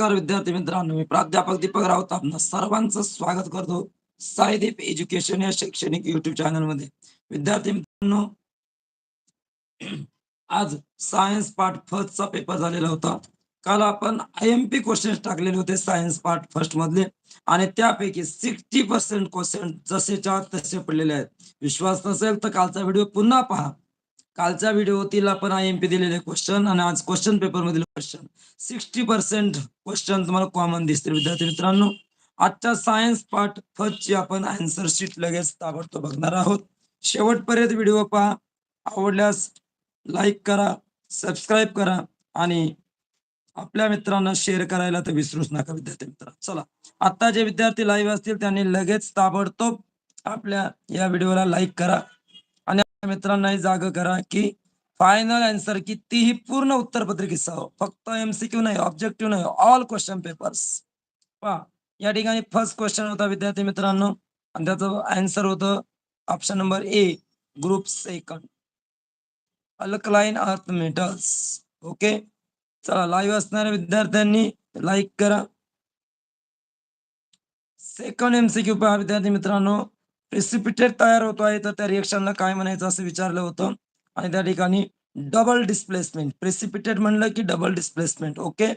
नमस्कार विद्यार्थी मित्रांनो मी प्राध्यापक दीपक राऊत आपणा सर्वांचं स्वागत करतो साईदीप एज्युकेशन या शैक्षणिक युट्यूब चॅनलमध्ये. विद्यार्थी मित्रांनो आज सायन्स पार्ट फर्स्ट चा पेपर झालेला होता. काल आपण आय एम पी क्वेश्चन टाकलेले होते सायन्स पार्ट फर्स्ट मधले आणि त्यापैकी सिक्स्टी पर्सेंट क्वेश्चन जसेच्या तसे पडलेले आहेत. विश्वास नसेल तर कालचा व्हिडिओ पुन्हा पहा. कालच्या व्हिडिओतील आपण आय एम पी दिलेले क्वेश्चन आणि आज क्वेश्चन पेपर मधील क्वेश्चन सिक्स्टी पर्सेंट क्वेश्चन तुम्हाला कॉमन दिसतील. विद्यार्थी मित्रांनो आजच्या सायन्स पार्ट फर्स्ट ची आपण आन्सर शीट लगेच ताबडतोब बघणार आहोत. शेवटपर्यंत व्हिडिओ पहा. आवडल्यास लाईक करा सबस्क्राईब करा आणि आपल्या मित्रांना शेअर करायला तर विसरूच नका विद्यार्थी मित्र चला आता जे विद्यार्थी लाईव्ह असतील त्यांनी लगेच ताबडतोब आपल्या या व्हिडिओला लाईक करा. मित्रांनाही जाग करा की फायनल आन्सर कितीही पूर्ण उत्तर पत्रिकेसह फक्त एमसीक्यू नाही ऑब्जेक्टिव्ह नाही ऑल क्वेश्चन पेपर्स पहा, या ठिकाणी फ़र्स्ट क्वेश्चन होता, विद्यार्थी मित्रांनो, आणि त्याचं आन्सर होतं option number A group second alkaline earth metals okay चला लाईव्ह असणाऱ्या विद्यार्थ्यांनी लाईक करा. सेकंड एमसीक्यू पहा, विद्यार्थी मित्रांनो. प्रेसिपिटेट तयार होतो आहे. तर त्या रिएक्शनला काय म्हणायचं असं विचारलं होतं. आणि त्या ठिकाणी डबल डिस्प्लेसमेंट प्रेसिपिटेट म्हणलं की डबल डिस्प्लेसमेंट ओके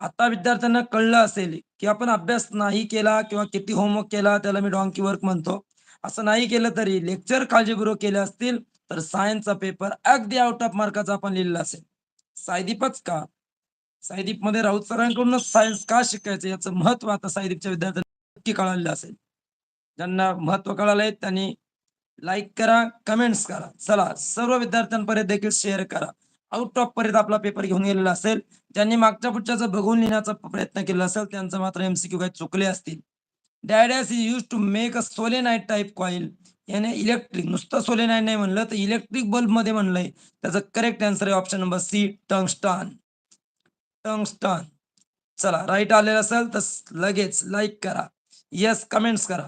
आता विद्यार्थ्यांना कळलं असेल की आपण अभ्यास नाही केला किंवा किती होमवर्क केला त्याला मी डॉंकी वर्क म्हणतो. असं नाही केलं तरी लेक्चर काळजीपूर्वक केले असतील तर सायन्सचा पेपर अगदी आउट ऑफ मार्काचा आपण लिहिलेला असेल. सायदीपच का? सायदीपमध्ये राऊत सरांकडूनच सायन्स का शिकायचं? याचं महत्त्व आता सायदीपच्या विद्यार्थ्यांना नक्की कळालेलं असेल. ज्यांना महत्त्व कळालंय त्यांनी लाईक करा कमेंट्स करा. चला सर्व विद्यार्थ्यांपर्यंत देखील शेअर करा. आउट ऑफ पर्यंत आपला पेपर घेऊन गेलेला असेल ज्यांनी मागच्या पुढच्याचं बघून लिहिण्याचा प्रयत्न केला असेल त्यांचं मात्र एमसीक्यू काही चुकले असतील. Dad's is used to make a solenoid type coil याने इलेक्ट्रिक नुसतं सोलेनाईट नाही म्हणलं तर इलेक्ट्रिक बल्बमध्ये म्हणलंय. त्याचं करेक्ट आन्सर आहे option number C tungsten tungsten चला राईट आलेलं असेल तर लगेच लाईक करा. येस कमेंट्स करा.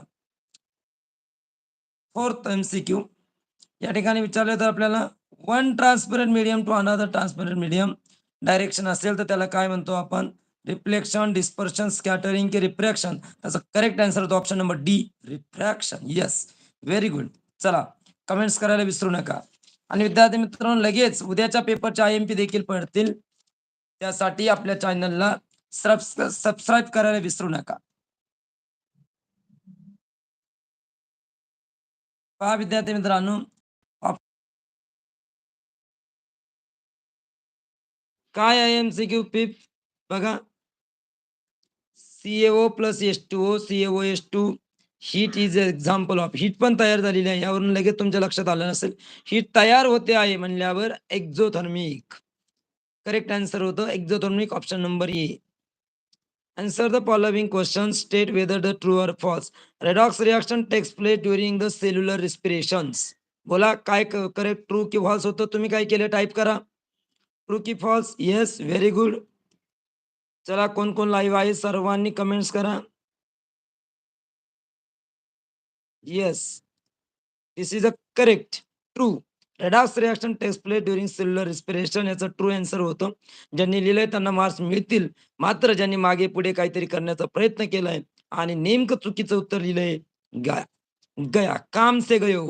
फोर्थ एमसीक्यू या ठिकाणी विचारले तर आपल्याला one transparent medium to another transparent medium direction असेल तर त्याला काय म्हणतो आपण? रिफ्लेक्शन डिस्पर्शन स्कॅटरिंग की रिफ्रॅक्शन त्याचा करेक्ट आन्सर होतो option number D refraction yes very good चला कमेंट्स करायला विसरू नका. आणि विद्यार्थी मित्रांनो लगेच उद्याच्या पेपरच्या आय एम पी देखील पडतील. त्यासाठी आपल्या चॅनलला सबस्क्राईब करायला विसरू नका. पहा विद्यार्थी मित्रांनो. काय आहे एमसीक्यू पिप बघा. C A O plus S two O C A O S two heat is example of heat पण तयार झालेली आहे. यावरून लगेच तुमच्या लक्षात आलं नसेल. हीट तयार होते आहे म्हणल्यावर एक्झोथर्मिक करेक्ट आन्सर होतं. Exothermic option number A Answer the following question. State whether the true or false. Redox reaction takes place during the cellular respirations. बोला काय करेक्ट ट्रू की फॉल्स होतं तुम्ही काय केलं टाईप करा ट्रू की फॉल्स येस व्हेरी गुड चला कोण कोण लाईव्ह आहे सर्वांनी कमेंट्स करा yes this is a correct true redox reaction takes place during cellular respiration याचं ट्रू आन्सर होतं. ज्यांनी लिहिलंय त्यांना मार्क्स मिळतील. मात्र ज्यांनी मागे पुढे काहीतरी करण्याचा प्रयत्न केलाय आणि नेमकं चुकीचं उत्तर लिहिलंय गया गया काम से गयो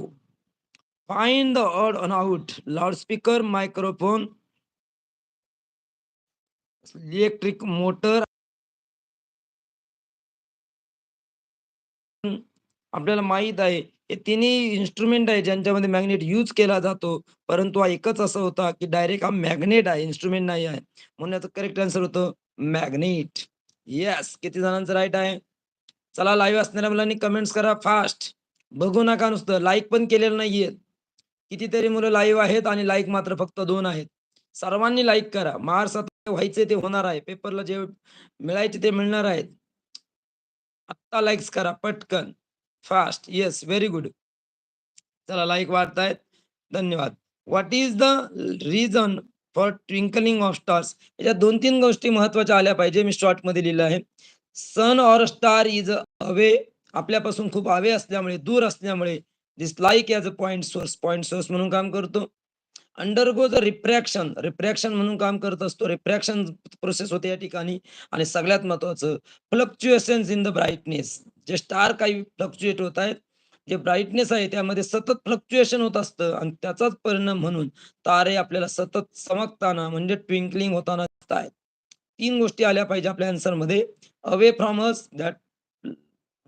find the odd one out loudspeaker microphone electric motor आपल्याला माहीत आहे हे तिन्ही इन्स्ट्रुमेंट आहे ज्यांच्यामध्ये मॅग्नेट यूज केला जातो. परंतु हा एकच असं होता की डायरेक्ट हा मॅग्नेट आहे इन्स्ट्रुमेंट नाही आहे. म्हणून याचं करेक्ट आन्सर होतं मॅग्नेट येस किती जणांचं राईट आहे? चला लाईव्ह असणाऱ्या मुलांनी कमेंट्स करा फास्ट बघू नका नुसतं. लाईक पण केलेलं नाहीये. कितीतरी मुलं लाईव्ह आहेत आणि लाईक मात्र फक्त दोन आहेत. सर्वांनी लाईक करा. महाराष्ट्रात व्हायचे ते होणार आहे. पेपरला जे मिळायचे ते मिळणार आहेत. आत्ता लाईक्स करा पटकन. फास्ट. येस व्हेरी गुड चला लाईक वाढतायत. धन्यवाद. What is the reason for twinkling of stars याच्या दोन तीन गोष्टी महत्त्वाच्या आल्या पाहिजे मी शॉर्टमध्ये लिहिलं आहे. Sun or star is away आपल्यापासून खूप हवे असल्यामुळे दूर असल्यामुळे this like as a point source point source म्हणून काम करतो. अंडरगो द रिप्रॅक्शन रिफ्रॅक्शन म्हणून काम करत असतो. रिप्रॅक्शन प्रोसेस होते या ठिकाणी. आणि सगळ्यात महत्वाचं फ्लक्च्युएशन इन द ब्राईटनेस जे स्टार काही फ्लक्च्युएट होत आहेत जे ब्राईटनेस आहे त्यामध्ये सतत फ्लक्च्युएशन होत असतं आणि त्याचाच परिणाम म्हणून तारे आपल्याला सतत चमकताना म्हणजे ट्विंकलिंग होताना दिसत आहेत. तीन गोष्टी आल्या पाहिजे आपल्या आन्सरमध्ये. Away from us that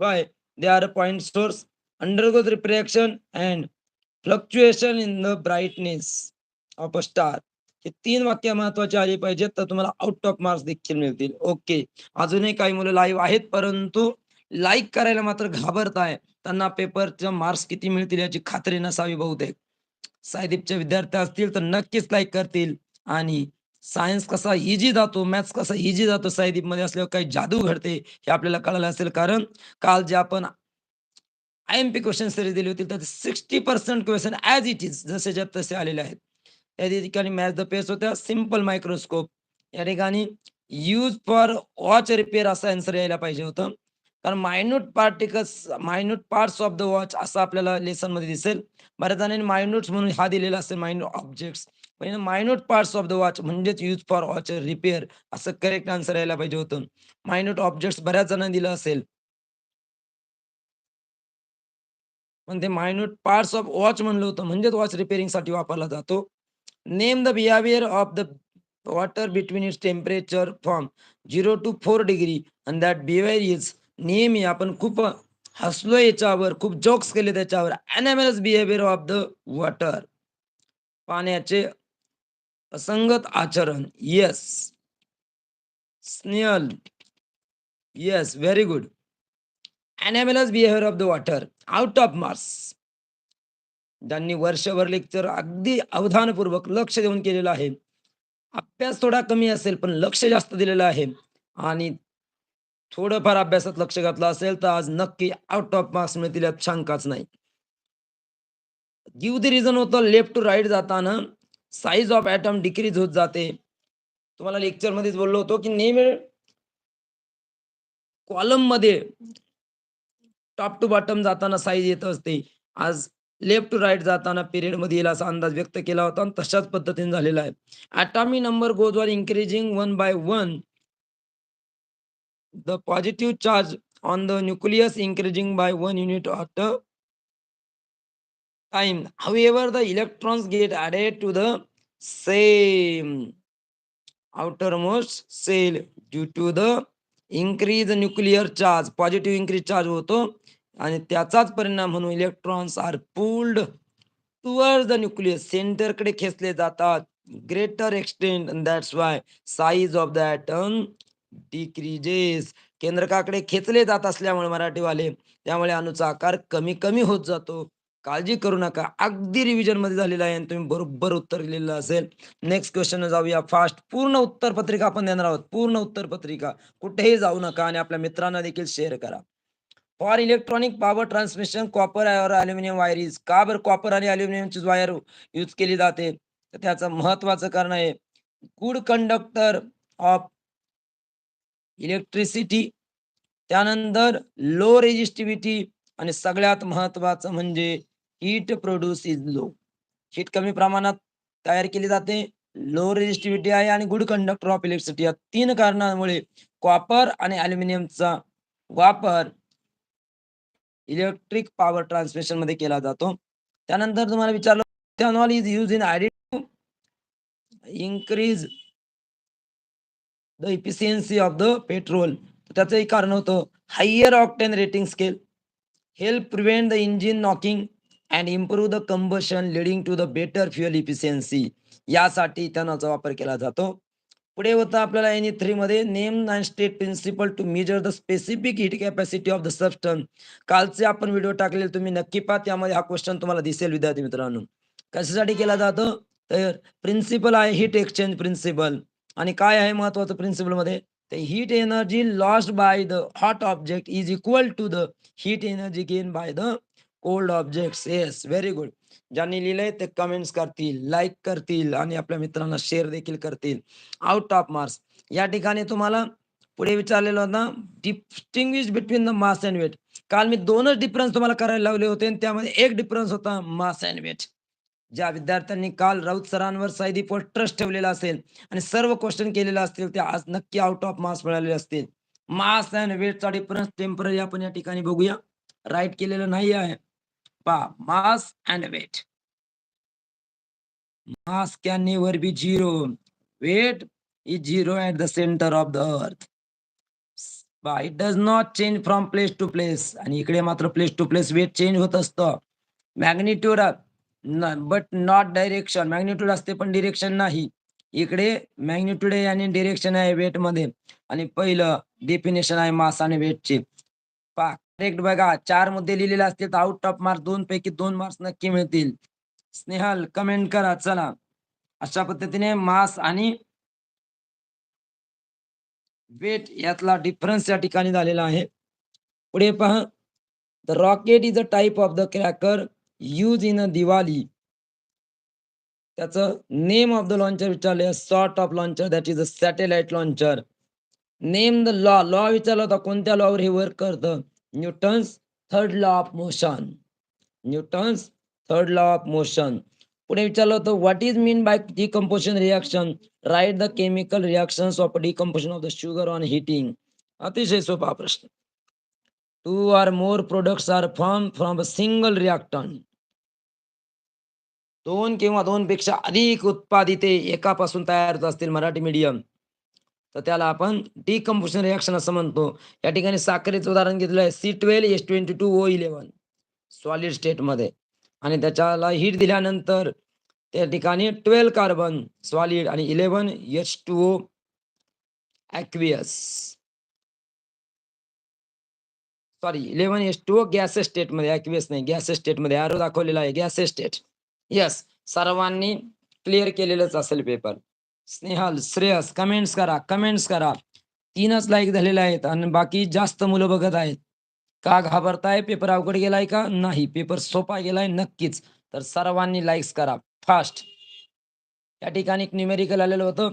why they are point source undergoes refraction and fluctuation in the brightness of a star हे तीन वाक्य महत्वाची आली पाहिजेत तर तुम्हाला आउट ऑफ मार्क्स देखील मिळतील. ओके अजूनही काही मुलं लाईव्ह आहेत परंतु लाईक करायला मात्र घाबरत आहे त्यांना पेपरच्या मार्क्स किती मिळतील याची खात्री नसावी बहुतेक. सायदीपचे विद्यार्थी असतील तर नक्कीच लाईक करतील. आणि सायन्स कसा इजी जातो मॅथ्स कसा इजी जातो सायदीपमध्ये असल्यावर काही जादू घडते हे आपल्याला कळालं असेल. कारण काल जे आपण I M P question series दिली होती तर sixty percent question as it is जसेच्या तसे आलेले आहेत. या ठिकाणी मॅच द पेस होत्या सिंपल मायक्रोस्कोप या ठिकाणी यूज फॉर वॉच रिपेअर असं आन्सर यायला पाहिजे होतं. कारण minute particles minute parts of the watch असं आपल्याला लेसनमध्ये दिसेल. बऱ्याच जणांनी मायन्यूट्स म्हणून हा दिलेला असेल मायन्यूट ऑब्जेक्ट्स पण minute parts of the watch म्हणजेच यूज फॉर वॉच रिपेअर असं करेक्ट आन्सर यायला पाहिजे होतं. मायन्यूट ऑब्जेक्ट्स बऱ्याच जणांनी दिलं असेल. पण ते मायन्यूट पार्ट्स ऑफ वॉच म्हणलं होतं म्हणजेच वॉच रिपेअरिंगसाठी वापरला जातो. Name the behaviour of the water between its temperature from zero to four degree and that behaviour is नेहमी आपण खूप हसलो याच्यावर खूप जोक्स केले त्याच्यावर. Anomalous behaviour of the water पाण्याचे असंगत आचरण. Yes Snehal yes very good anomalous behaviour of the water out of marks ज्यांनी वर्षभर लेक्चर अगदी अवधानपूर्वक लक्ष देऊन केलेलं आहे. अभ्यास थोडा कमी असेल पण लक्ष जास्त दिलेलं आहे. आणि थोडंफार अभ्यासात लक्ष घातलं असेल तर आज नक्की आउट ऑफ मार्क्स मिळतील यात शंकाच नाही. गिव्ह द रिझन होतं लेफ्ट टू राईट जाताना साईज ऑफ ॲटम डिक्रीज होत जाते. तुम्हाला लेक्चर मध्येच बोललो होतो की नेहमी कॉलममध्ये टॉप टू बॉटम जाताना साईज येत असते. आज लेफ्ट टू राईट जाताना पिरियडमध्ये येईल असा अंदाज व्यक्त केला होता आणि तशाच पद्धतीने झालेला आहे. ॲटॉमी नंबर गोज वर increasing one by one the positive charge on the nucleus increasing by one unit at a time. However, the electrons get added to the same outermost cell due to the increase nuclear charge. Positive increase charge होतो आणि त्याचाच परिणाम म्हणून electrons are pulled toward the nucleus सेंटरकडे खेचले जातात greater extent that's why size of the atom decreases केंद्रकाकडे खेचले जात असल्यामुळे मराठीवाले त्यामुळे अणूचा आकार कमी कमी होत जातो. काळजी करू नका. अगदी रिव्हिजनमध्ये झालेला आहे आणि तुम्ही बरोबर उत्तर लिहिलेलं असेल. नेक्स्ट क्वेश्चन जाऊया. फास्ट पूर्ण उत्तर पत्रिका आपण देणार आहोत. पूर्ण उत्तर पत्रिका. कुठेही जाऊ नका आणि आपल्या मित्रांना देखील शेअर करा. For electronic power transmission copper और अल्युमिनियम वायरीज का बरं कॉपर आणि अल्युमिनियमची वायर यूज केली जाते? तर त्याचं महत्वाचं कारण आहे. गुड कंडक्टर ऑफ इलेक्ट्रिसिटी त्यानंतर लो रेजिस्टिव्हिटी आणि सगळ्यात महत्वाचं म्हणजे heat produce is low heat कमी प्रमाणात तयार केली जाते. लो रेजिस्टिव्हिटी आहे आणि गुड कंडक्टर ऑफ इलेक्ट्रिसिटी या तीन कारणांमुळे कॉपर आणि अल्युमिनियमचा वापर इलेक्ट्रिक पॉवर ट्रान्समिशनमध्ये केला जातो. त्यानंतर तुम्हाला विचारलं is use in ID increase the efficiency of the petrol त्याचंही कारण होतं higher octane rating scale help prevent the engine knocking and improve the combustion leading to the better fuel efficiency यासाठी इथेनॉलचा वापर केला जातो. पुढे होतं आपल्याला एन थ्री मध्ये name and state principle to measure the specific heat capacity of the substance कालचे आपण व्हिडिओ टाकलेले तुम्ही नक्की पहा त्यामध्ये हा क्वेश्चन तुम्हाला दिसेल विद्यार्थी मित्रांनो. कशासाठी केला जातो? तर प्रिन्सिपल आहे हीट एक्सचेंज प्रिन्सिपल आणि काय आहे महत्वाचं प्रिन्सिपलमध्ये? Heat energy lost by the hot object is equal to the heat energy gain by the cold object yes very good ज्यांनी लिहिलंय ते कमेंट्स करतील लाईक करतील आणि आपल्या मित्रांना शेअर देखील करतील. आउट ऑफ मार्क्स या ठिकाणी तुम्हाला पुढे विचारलेलं होतं distinguish between the mass and weight काल मी दोनच डिफरन्स तुम्हाला करायला लावले होते आणि त्यामध्ये एक डिफरन्स होता मास अँड वेट ज्या विद्यार्थ्यांनी काल राऊत सरांवर सायदी ट्रस्ट ठेवलेला असेल आणि सर्व क्वेश्चन केलेले असतील ते आज नक्की आउट ऑफ मार्क्स मिळालेले असतील. मास अँड वेटचा डिफरन्स टेंपररी आपण या ठिकाणी बघूया. राईट केलेलं नाही आहे. पा mass and weight mass can never be zero weight is zero at the centre of the earth पा it does not change from place to place आणि इकडे मात्र place to place weight change होत असतं. Magnitude but not direction magnitude असते पण direction नाही. इकडे मॅग्नेट्यूड आहे आणि डिरेक्शन आहे वेटमध्ये. आणि पहिलं डेफिनेशन आहे मास आणि वेटचे पा करेक्ट बघा. चार मुद्दे लिहिलेले असतील तर आउट ऑफ मार्क्स दोन पैकी दोन मार्क्स नक्की मिळतील. स्नेहल कमेंट करा. चला. अशा पद्धतीने मास आणि वेट यातला डिफरन्स या ठिकाणी झालेला आहे. पुढे पहा. The rocket is a type of the cracker use in a Diwali त्याचं नेम ऑफ द लॉन्चर विचारले sort of launcher that is a satellite launcher name the law law विचारला होता कोणत्या लॉवर हे वर्क करतं Newton's third law of motion Newton's third law of motion पुढे विचारलं होतं what is mean by decomposition reaction right the chemical reaction of decomposition of the sugar on heating अतिशय सोपा प्रश्न two or more products are form from a single reactant दोन किंवा दोनपेक्षा अधिक उत्पादिते एकापासून तयार होत असतील मराठी मीडियम तर त्याला आपण डिकम्पोशन रिॲक्शन असं म्हणतो. या ठिकाणी साखरेचं उदाहरण घेतलं आहे. C twelve S twenty two O eleven solid स्टेटमध्ये आणि त्याच्याला हीट दिल्यानंतर त्या ठिकाणी ट्वेल्व कार्बन सॉलिड आणि eleven H two O aqueous sorry eleven H two O gas स्टेटमध्ये ॲक्वियस नाही. गॅस स्टेटमध्ये आरो दाखवलेला आहे. गॅस स्टेट यस सर्वांनी क्लिअर केलेलंच असेल पेपर स्नेहल श्रेयस कमेंट्स करा कमेंट्स करा. तीनच लाईक झालेले आहेत आणि बाकी जास्त मुलं बघत आहेत. का घाबरताय? पेपर अवघड गेलाय का? नाही पेपर सोपा गेलाय नक्कीच. तर सर्वांनी लाईक्स करा फास्ट या ठिकाणी एक न्यूमेरिकल आलेलं होतं.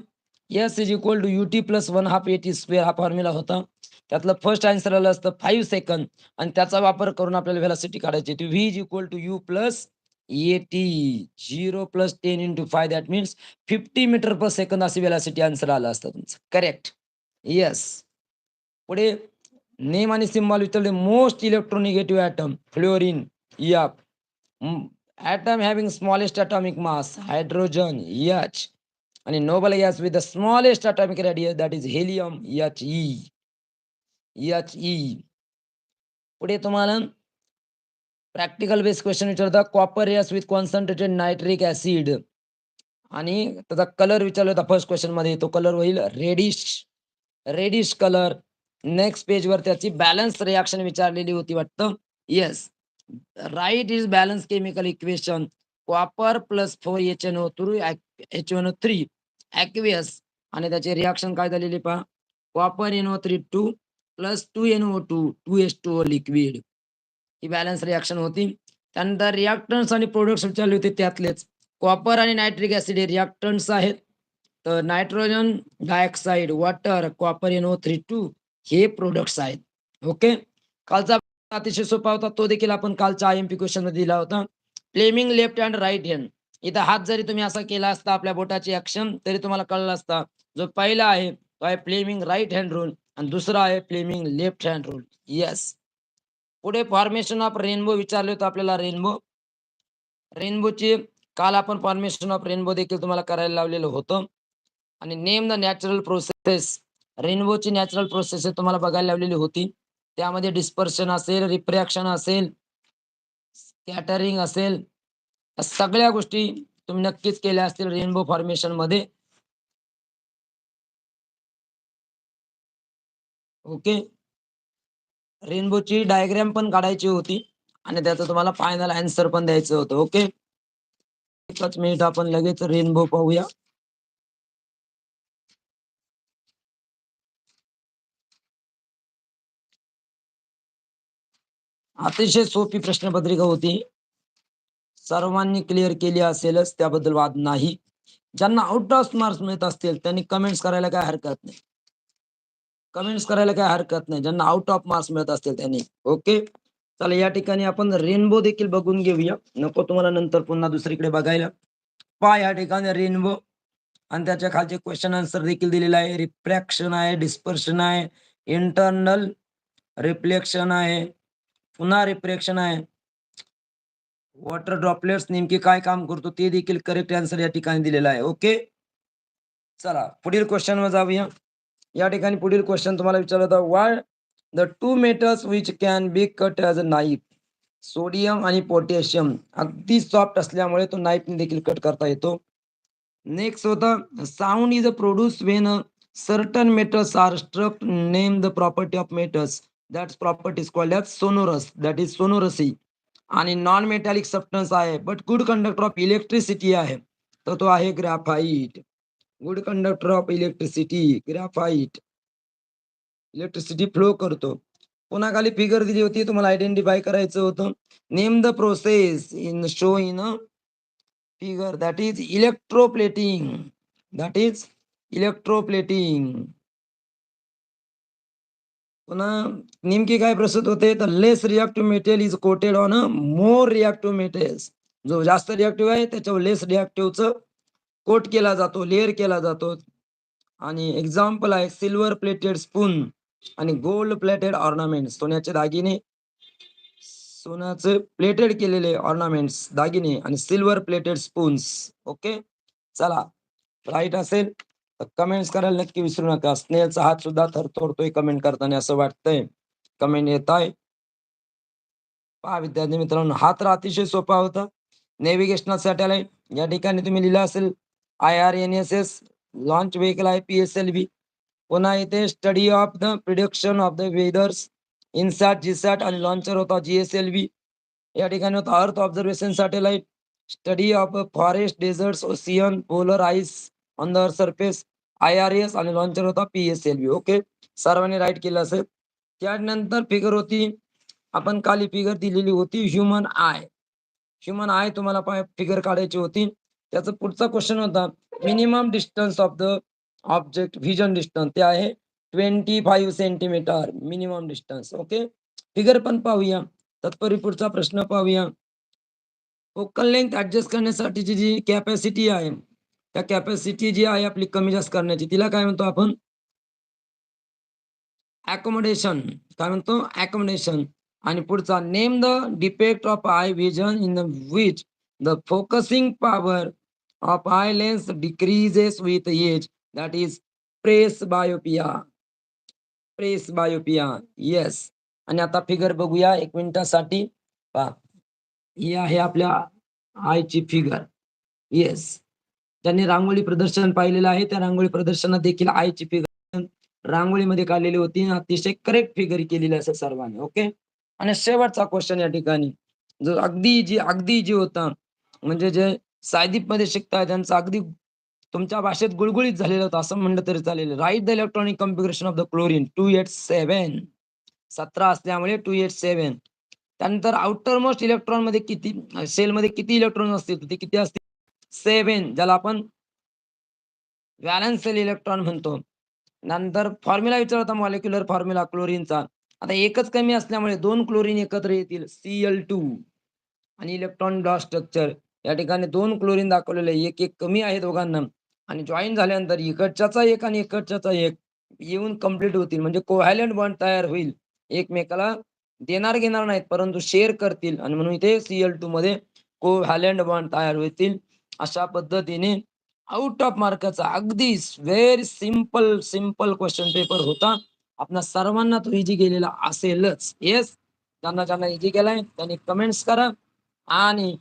S is equal to u t plus one half a t square हा फॉर्म्युला होता. त्यातलं फर्स्ट आन्सर आलं असतं फाईव्ह सेकंद आणि त्याचा वापर करून आपल्याला व्हेलॉसिटी काढायची v is equal to u plus a t zero plus ten into five that means fifty metre per second असे वेलासिटी आन्सर आलं असतं तुमचं. करेक्ट येस पुढे नेम आणि सिम्बॉल विचारले. Most electronegative atom fluorine yup atom having smallest atomic mass hydrogen H आणि noble gas with the smallest atomic radius that is helium H e H e पुढे तुम्हाला practical based question विचारता copper yes with concentrated nitric acid आणि त्याचा colour विचारला होता first क्वेश्चनमध्ये. तो colour होईल रेडिश रेडिश कलर नेक्स्ट पेजवर त्याची बॅलन्स रिॲक्शन विचारलेली होती वाटतं. Yes right is balance chemical equation copper plus four H N O through H N O three aqueous आणि त्याची रिॲक्शन काय झालेली पहा? Copper N O three two plus two N O two two H two O liquid ही balance reaction होती. त्यानंतर reactants आणि products विचारले होते त्यातलेच. कॉपर आणि नायट्रिक ऍसिड हे रिॲक्टन्स आहेत. तर nitrogen dioxide water copper N O three two हे प्रोडक्ट्स आहेत. ओके कालचा अतिशय सोपा होता. तो देखील आपण कालच्या आय एम पी क्वेश्चनमध्ये दिला होता. Fleming left and right hand इथं हात जरी तुम्ही असा केला असता आपल्या बोटाची ऍक्शन तरी तुम्हाला कळलं असता जो पहिला आहे तो आहे फ्लेमिंग राईट हँड रूल आणि दुसरा आहे Fleming left hand rule yes पुढे फॉर्मेशन ऑफ रेनबो विचारले होते आपल्याला रेनबो रेनबोची काल आपण फॉर्मेशन ऑफ रेनबो देखील तुम्हाला करायला लावलेलं होतं. आणि नेम द नॅचरल प्रोसेस रेनबोची नॅचरल प्रोसेस तुम्हाला बघायला लावलेली होती. त्यामध्ये डिस्पर्शन असेल रिप्रॅक्शन असेल स्कॅटरिंग असेल सगळ्या गोष्टी तुम्ही नक्कीच केल्या असतील रेनबो फॉर्मेशनमध्ये. ओके रेनबोची डायग्राम पण काढायची होती आणि त्याचं तुम्हाला फायनल आन्सर पण द्यायचं होतं ओके एकच मिनिट आपण लगेच रेनबो पाहूया. अतिशय सोपी प्रश्नपत्रिका होती. सर्वांनी क्लिअर केली असेलच त्याबद्दल वाद नाही. ज्यांना आउट ऑफ मार्क्स मिळत असतील त्यांनी कमेंट्स करायला काय हरकत नाही. कमेंट्स करायला काय हरकत नाही. ज्यांना आउट ऑफ मार्क्स मिळत असतील त्यांनी. ओके चला या ठिकाणी आपण रेनबो देखील बघून घेऊया. नको तुम्हाला नंतर पुन्हा दुसरीकडे बघायला. पहा या ठिकाणी रेनबो आणि त्याच्या खालचे क्वेश्चन आन्सर देखील दिलेला आहे. रिफ्रॅक्शन आहे डिस्पर्शन आहे. इंटरनल रिफ्लेक्शन आहे. पुन्हा रिफ्रॅक्शन आहे. वॉटर ड्रॉपलेट्स नेमके काय काम करतो ते देखील करेक्ट आन्सर या ठिकाणी दिलेला आहे. ओके चला पुढील क्वेश्चन वर जाऊया. या ठिकाणी पुढील क्वेश्चन तुम्हाला विचारलं होतं why the two metals which can be cut as a knife sodium आणि पोटॅशियम अगदी सॉफ्ट असल्यामुळे तो नाईफने देखील कट करता येतो. नेक्स्ट होता sound is a produce when certain metals are struck name the property of metals that's property is called as sonorous that is sonority आणि नॉन मेटॅलिक सबस्टन्स आहे but good conductor of electricity आहे. तर तो आहे graphite good conductor of electricity graphite electricity flow करतो. पुन्हा खाली figure दिली होती? तुम्हाला आयडेंटिफाय करायचं होतं. Name the process in show in figure that is electroplating that is electroplating पुन्हा नेमकी काय प्रस्तुत होते? तर less reactive material is coated on more reactive materials जो जास्त रिॲक्टिव्ह आहे त्याच्यावर लेस रिॲक्टिव्हचं कोट केला जातो लेअर केला जातो. आणि एक्झाम्पल आहे सिल्वर प्लेटेड स्पून आणि गोल्ड प्लेटेड ऑर्नामेंट सोन्याचे दागिने सोन्याचे प्लेटेड केलेले ऑर्नामेंट्स दागिने आणि सिल्वर प्लेटेड स्पून्स ओके चला. राईट असेल? तर कमेंट्स करायला नक्की विसरू नका. स्नेहचा हात सुद्धा थरथोडतोय कमेंट करताना असं वाटतंय. कमेंट येत आहे. पहा विद्यार्थी मित्रांनो हा तर अतिशय सोपा होता. नेव्हिगेशनल सॅटेलाइट या ठिकाणी तुम्ही लिहिलं असेल I R N S S launch vehicle आहे पी एस एल व्ही पुन्हा इथे study of the prediction of the weathers INSAT GSAT आणि लॉन्चर होता जी एस एल व्ही या ठिकाणी होता earth observation satellite study of forest deserts ocean polar ice on the surface I R S आणि launcher होता P S L V okay सर्वांनी right केलं असेल. त्यानंतर फिगर होती आपण काली फिगर दिलेली होती ह्युमन आय ह्युमन आय तुम्हाला फिगर काढायची होती. त्याचा पुढचा क्वेश्चन होता minimum distance of the object vision distance ते आहे twenty five centimetre minimum distance okay figure पण पाहूया. तत्परी पुढचा प्रश्न पाहूया. फोकल लेंथ ऍडजस्ट करण्यासाठीची जी कॅपॅसिटी आहे त्या कॅपॅसिटी जी आहे आपली कमी जास्त करण्याची तिला काय म्हणतो आपण? अकोमोडेशन काय म्हणतो? अकोमोडेशन आणि पुढचा name the defect of eye vision in the which the focusing power of violence decreases decreases age. That that is presbyopia presbyopia yes आणि आता फिगर बघूया. एक मिनिटासाठी पहा. ही आहे आपल्या आयची फिगर येस ज्यांनी रांगोळी प्रदर्शन पाहिलेलं आहे त्या रांगोळी प्रदर्शनात देखील आयची फिगर रांगोळीमध्ये काढलेली होती अतिशय करेक्ट फिगर केलेली असेल सर्वांनी. ओके आणि शेवटचा क्वेश्चन या ठिकाणी. जो अगदी जी अगदी जी होता म्हणजे जे सायदीपमध्ये शिकताय त्यांचा अगदी तुमच्या भाषेत गुळगुळीत झालेलं होतं असं म्हणलं तरी चालेल. Right the electronic configuration of the chlorine two eight seven सतरा असल्यामुळे टू एट सेव्हन त्यानंतर आउटर मोस्ट इलेक्ट्रॉनमध्ये किती सेलमध्ये किती इलेक्ट्रॉन असतील ते किती असतील? सेव्हन ज्याला आपण व्हॅलन्स सेल इलेक्ट्रॉन म्हणतो. नंतर फॉर्म्युला विचार होता मॉलिक्युलर फॉर्म्युला क्लोरीनचा आता एकच कमी असल्यामुळे दोन क्लोरीन एकत्र येतील C L two electron dot structure या ठिकाणी दोन क्लोरीन दाखवलेले एक एक कमी आहे दोघांना. आणि जॉईन झाल्यानंतर इकडच्याचा एक आणि इकडच्याचा एक येऊन कंप्लीट होतील. म्हणजे कोव्हॅलंट बॉन्ड तयार होईल. एकमेकाला देणार घेणार नाहीत परंतु शेअर करतील. आणि म्हणून इथे सीएल टू मध्ये कोव्हॅलंट बॉन्ड तयार होतील. अशा पद्धतीने आउट ऑफ मार्काचा अगदी very simple simple question paper होता. आपल्या सर्वांना तो इजी गेलेला असेलच. येस ज्यांना ज्यांना इजी केलाय. त्यांनी कमेंट्स करा. आणि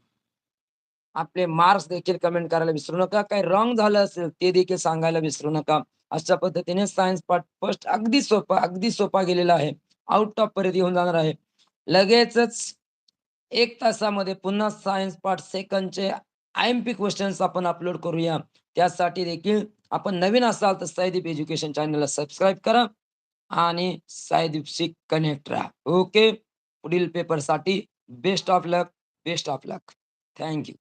आपले मार्क्स देखील कमेंट करायला विसरू नका. काही रॉंग झालं असेल ते देखील सांगायला विसरू नका. अशा पद्धतीने सायन्स पार्ट फर्स्ट अगदी सोपा अगदी सोपा गेलेला आहे. आउट ऑफ पर्यंत येऊन जाणार आहे. लगेचच एक तासामध्ये पुन्हा सायन्स पार्ट सेकंडचे आय एम पी क्वेश्चन्स आपण अपलोड करूया. त्यासाठी देखील आपण नवीन असाल तर सायदीप एज्युकेशन चॅनलला सबस्क्राईब करा आणि सायदीपशी कनेक्ट राहा. ओके पुढील पेपरसाठी best of luck best of luck thank you